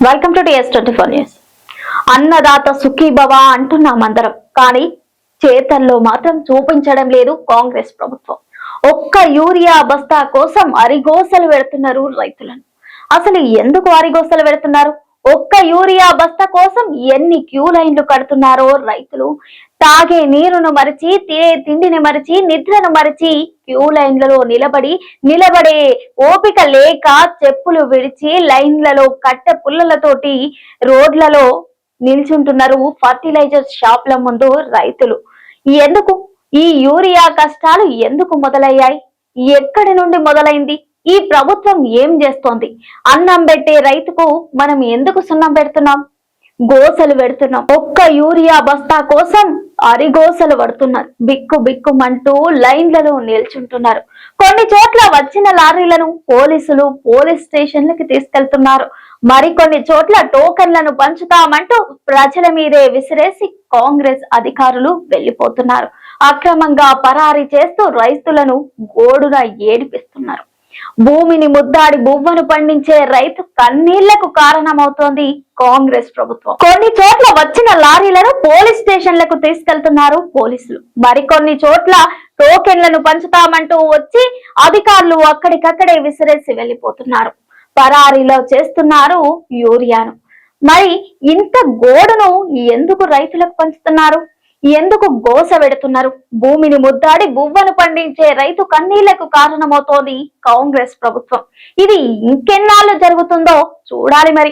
Welcome to TS twenty four news అన్నదాత సుఖీభవ అంటున్నాం అందరం కానీ చేతల్లో మాత్రం చూపించడం లేదు కాంగ్రెస్ ప్రభుత్వం. ఒక్క యూరియా బస్తా కోసం అరిగోసలు పెడుతున్నారు రైతులను. అసలు ఎందుకు అరిగోసలు పెడుతున్నారు? ఒక్క యూరియా బస్తా కోసం ఎన్ని క్యూ లైన్లు కడుతున్నారో రైతులు? తాగే నీరును మరిచి తినే తిండిని మరిచి నిద్రను మరిచి క్యూ లైన్లలో నిలబడి నిలబడే ఓపిక లేక చెప్పులు విడిచి లైన్లలో కట్టె పుల్లలతోటి రోడ్లలో నిల్చుంటున్నారు ఫర్టిలైజర్ షాప్ల ముందు రైతులు. ఎందుకు? ఈ యూరియా కష్టాలు ఎందుకు మొదలయ్యాయి? ఎక్కడి నుండి మొదలైంది? ఈ ప్రభుత్వం ఏం చేస్తోంది? అన్నం పెట్టే రైతుకు మనం ఎందుకు సున్నం పెడుతున్నాం? గోసలు పెడుతున్నాం. ఒక్క యూరియా బస్తా కోసం అరిగోసలు పడుతున్నారు. బిక్కు బిక్కుమంటూ లైన్లలో నిల్చుంటున్నారు. కొన్ని చోట్ల వచ్చిన లారీలను పోలీసులు పోలీస్ స్టేషన్లకి తీసుకెళ్తున్నారు. మరికొన్ని చోట్ల టోకన్లను పంచుతామంటూ ప్రజల మీదే విసిరేసి కాంగ్రెస్ అధికారులు వెళ్ళిపోతున్నారు అక్రమంగా పరారీ చేస్తూ రైతులను గోడున ఏడిపిస్తున్నారు. భూమిని ముద్దాడి బువ్వను పండించే రైతు కన్నీళ్ళకు కారణమవుతోంది కాంగ్రెస్ ప్రభుత్వం. కొన్ని చోట్ల వచ్చిన లారీలను పోలీస్ స్టేషన్లకు తీసుకెళ్తున్నారు పోలీసులు. మరికొన్ని చోట్ల టోకెన్లను పంచుతామంటూ వచ్చి అధికారులు అక్కడికక్కడే విసిరేసి వెళ్ళిపోతున్నారు పరారీలో చేస్తున్నారు యూరియాను. మరి ఇంత గోడును ఎందుకు రైతులకు పంచుతున్నారు? ఎందుకు గోస పెడుతున్నారు? భూమిని ముద్దాడి బువ్వను పండించే రైతు కన్నీళ్ళకు కారణమవుతోంది కాంగ్రెస్ ప్రభుత్వం. ఇది ఇంకెన్నాళ్ళు జరుగుతుందో చూడాలి మరి.